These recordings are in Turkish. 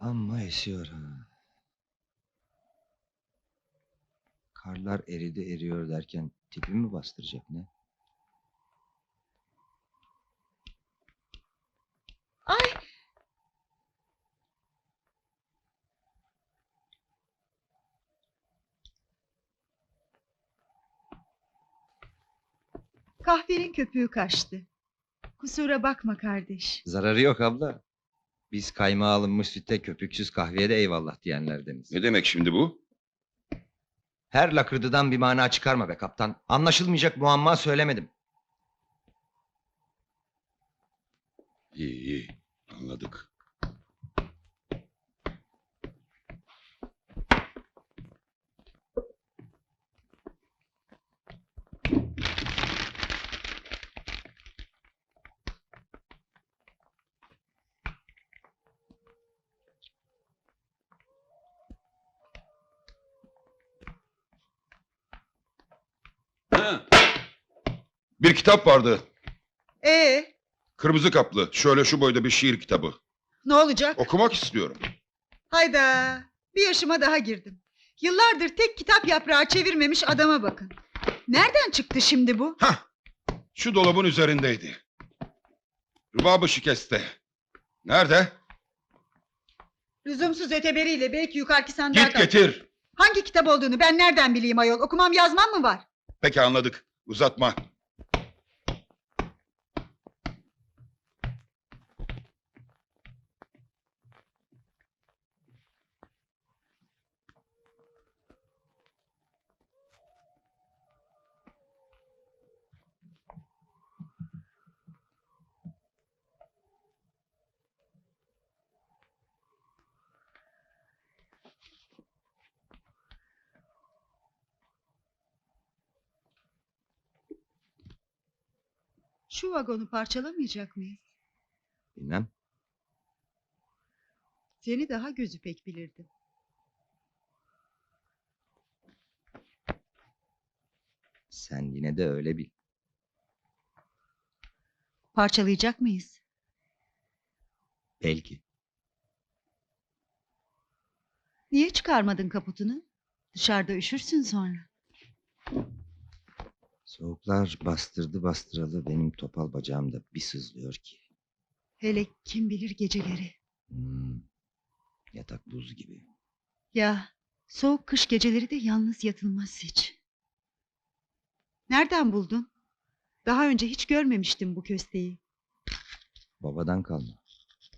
Amma esiyor ha. Karlar eridi eriyor derken tipi mi bastıracak ne? Ay Kahvenin köpüğü kaçtı. Kusura bakma kardeş. Zararı yok abla. Biz kaymağı alınmış sütte köpüksüz kahveye de eyvallah diyenlerdeniz. Ne demek şimdi bu? Her lakırdıdan bir mana çıkarma be kaptan. Anlaşılmayacak muamma söylemedim. İyi iyi anladık. Bir kitap vardı. Ee, Kırmızı kaplı. Şöyle şu boyda bir şiir kitabı. ne olacak? Okumak istiyorum. Hayda. Bir yaşıma daha girdim. Yıllardır tek kitap yaprağı çevirmemiş adama bakın. Nereden çıktı şimdi bu? Hah. Şu dolabın üzerindeydi. Rübabı şikeste. Nerede? Lüzumsuz öteberiyle belki yukarıki sandığa Git kal- getir. Hangi kitap olduğunu ben nereden bileyim ayol? Okumam yazmam mı var? Peki anladık. Uzatma. Şu vagonu parçalamayacak mıyız? Bilmem. Seni daha gözü pek bilirdi. Sen yine de öyle bil. Parçalayacak mıyız? Belki. Niye çıkarmadın kaputunu? Dışarıda üşürsün sonra. Soğuklar bastırdı bastıralı benim topal bacağımda bir sızlıyor ki. Hele kim bilir geceleri. Hmm, Yatak buz gibi. Ya soğuk kış geceleri de yalnız yatılmaz hiç. Nereden buldun? Daha önce hiç görmemiştim bu kösteği. Babadan kalma.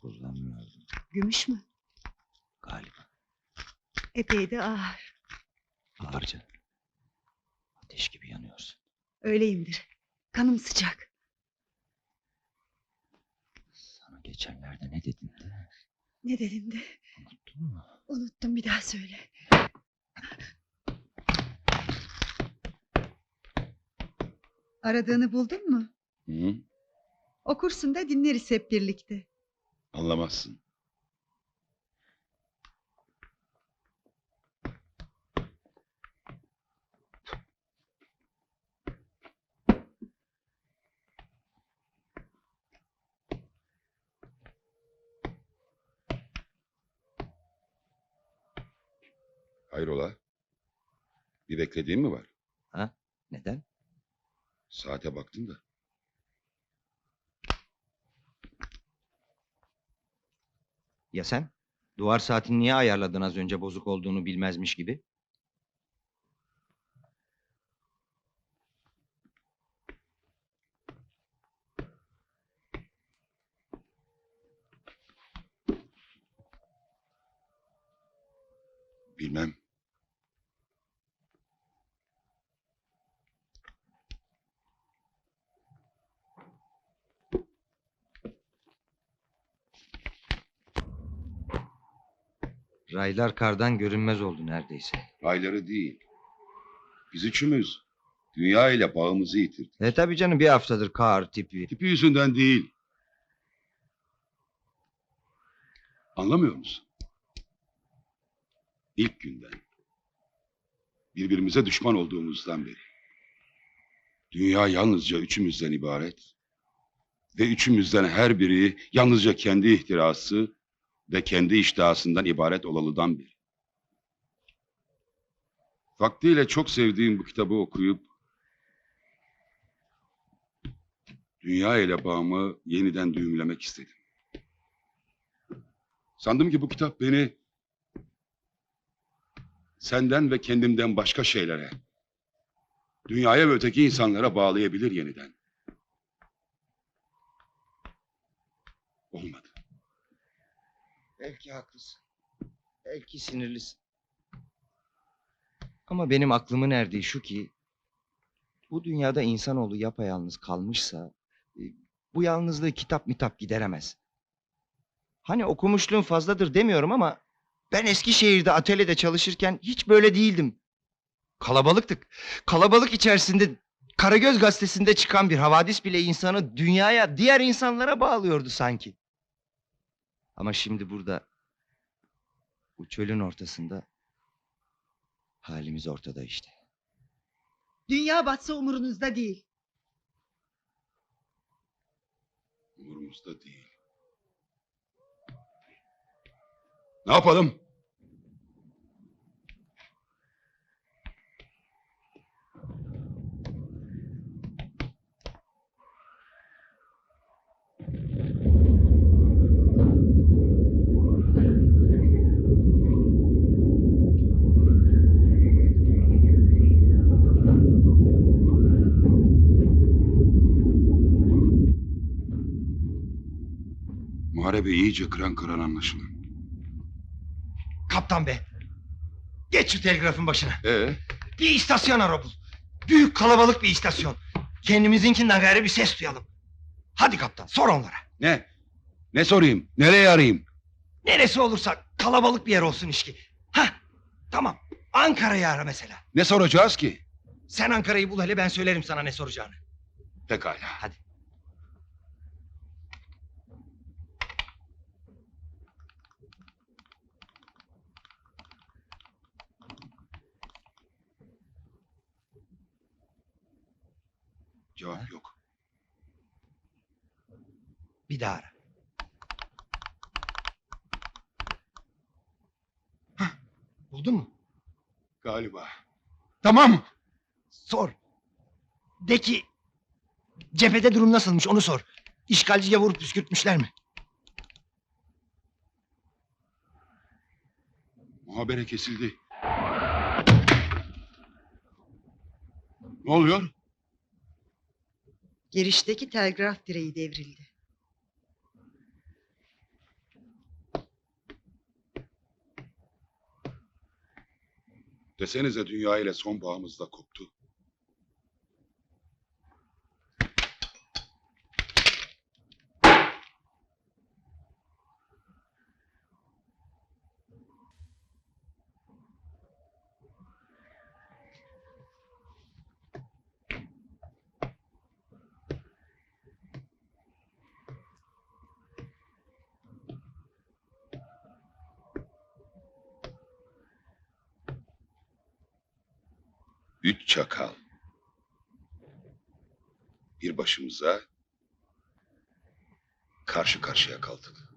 Kullanmıyordum Gümüş mü? galiba. Epey de ağır. Ağırca. Ateş gibi. Öyleyimdir. Kanım sıcak. Sana geçenlerde ne dedim de Ne dedin de unuttun mu? unuttum bir daha söyle. Aradığını buldun mu? Hı? Okursun da dinleriz hep birlikte. Anlamazsın. Hayrola? Bir beklediğin mi var? Neden? Saate baktın da. Ya sen? Duvar saatini niye ayarladın az önce bozuk olduğunu bilmezmiş gibi? Bilmem. Raylar kardan görünmez oldu neredeyse. Rayları değil. Biz üçümüz dünya ile bağımızı yitirdik. E tabi canım bir haftadır kar tipi. Tipi yüzünden değil. Anlamıyor musun? İlk günden. Birbirimize düşman olduğumuzdan beri. Dünya yalnızca üçümüzden ibaret. Ve üçümüzden her biri yalnızca kendi ihtirası ve kendi iştihasından ibaret olalıdan beri. Vaktiyle çok sevdiğim bu kitabı okuyup dünya ile bağımı yeniden düğümlemek istedim. Sandım ki bu kitap beni senden ve kendimden başka şeylere, dünyaya ve öteki insanlara bağlayabilir yeniden. Olmadı. Belki haklısın. Belki sinirlisin. Ama benim aklımın erdiği şu ki... ...bu dünyada insanoğlu yapayalnız kalmışsa... e, ...bu yalnızlığı kitap mitap gideremez. Hani okumuşluğun fazladır demiyorum ama... ...ben Eskişehir'de atölyede çalışırken hiç böyle değildim. Kalabalıktık. Kalabalık içerisinde... Karagöz gazetesinde çıkan bir havadis bile insanı dünyaya, diğer insanlara bağlıyordu sanki. Ama şimdi burada bu çölün ortasında halimiz ortada işte. Dünya batsa umurunuzda değil. Umurumuzda değil. Ne yapalım? Muharebe iyice kıran kıran anlaşılan. Kaptan be! Geç şu telgrafın başına. Ee, Bir istasyon ara bul. Büyük kalabalık bir istasyon. Kendimizinkinden gayrı bir ses duyalım. Hadi kaptan sor onlara. ne? Ne sorayım? Nereye arayayım? Neresi olursa kalabalık bir yer olsun işki. Hah tamam Ankara'yı ara mesela. Ne soracağız ki? Sen Ankara'yı bul hele ben söylerim sana ne soracağını. Pekala. Hadi. Cevap yok. Bir daha ara. Buldun mu? Galiba. Tamam. Sor. De ki cephede durum nasılmış onu sor. İşgalciye vurup püskürtmüşler mi? Muhabere kesildi. Ne oluyor? Girişteki telgraf direği devrildi. Desenize dünya ile son bağımız da koptu. Üç çakal. Bir başımıza karşı karşıya kaldık.